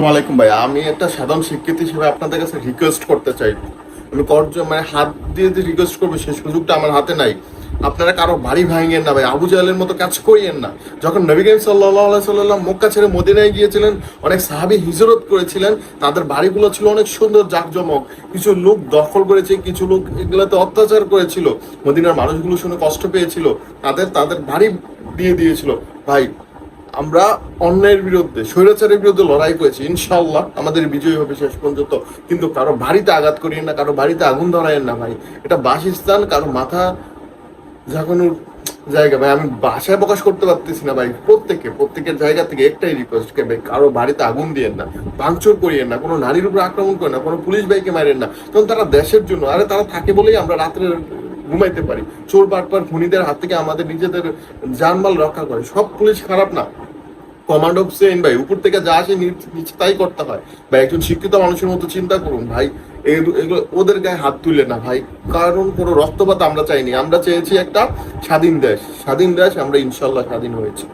আলাইকুম ভাই, আমি একটা সাধারণ শিক্ষিত হিসেবে আপনাদের কাছে রিকোয়েস্ট করতে চাই। আমি করজ মানে হাত দিয়ে যে রিকোয়েস্ট করব, সেই সুযোগটা আমার হাতে নাই। আপনারা কারও বাড়ি ভাঙেন না ভাই, আবু জাহেলের মতো কাজ করিয়েন না। যখন নবী করিম সাল্লাহ সাল্লাম মক্কা ছেড়ে মদিনায় গিয়েছিলেন, অনেক সাহাবি হিজরত করেছিলেন। তাদের বাড়িগুলো ছিল অনেক সুন্দর, জাঁকজমক। কিছু লোক দখল করেছে, কিছু লোক এগুলোতে অত্যাচার করেছিল। মদিনার মানুষগুলো শুনে কষ্ট পেয়েছিল। তাদের তাদের বাড়ি দিয়ে দিয়েছিল। ভাই আমরা অন্যায়ের বিরুদ্ধে, স্বৈরাচারের বিরুদ্ধে লড়াই করেছি ইনশাল্লাহ আমাদের বিজয় হবে শেষ পর্যন্ত। কিন্তু কারও বাড়িতে আঘাত করিয়েন না, কারও বাড়িতে আগুন ধরায়েন না ভাই। এটা বাসস্থান, কারও মাথা ঝাঁকানোর জায়গা। ভাই, আমি বাসায় প্রকাশ করতে পারতেছি না ভাই প্রত্যেকে প্রত্যেকের জায়গা থেকে একটাই রিকোয়েস্ট কে ভাই, কারও বাড়িতে আগুন দিয়েন না, ভাঙচুর করিয়েন না, কোনো নারীর উপর আক্রমণ করেন না, কোনো পুলিশ ভাইকে মারেন না। কারণ তারা দেশের জন্য, আরে তারা থাকে বলেই আমরা রাত্রে ঘুমাইতে পারি। চোর বাটপার খুনিদের হাত থেকে আমাদের নিজেদের জানমাল রক্ষা করে। সব পুলিশ খারাপ না। কমান্ড অফ সেন ভাই, উপর থেকে যা আসে নিচ- তাই করতে হয়। বা একজন শিক্ষিত মানুষের মতো চিন্তা করুন ভাই। এগুলো, ওদের গায়ে হাত তুলে না ভাই। কারণ কোনো রক্তপাত আমরা চাইনি। আমরা চেয়েছি একটা স্বাধীন দেশ। স্বাধীন দেশ, আমরা ইনশাল্লাহ স্বাধীন হয়েছি।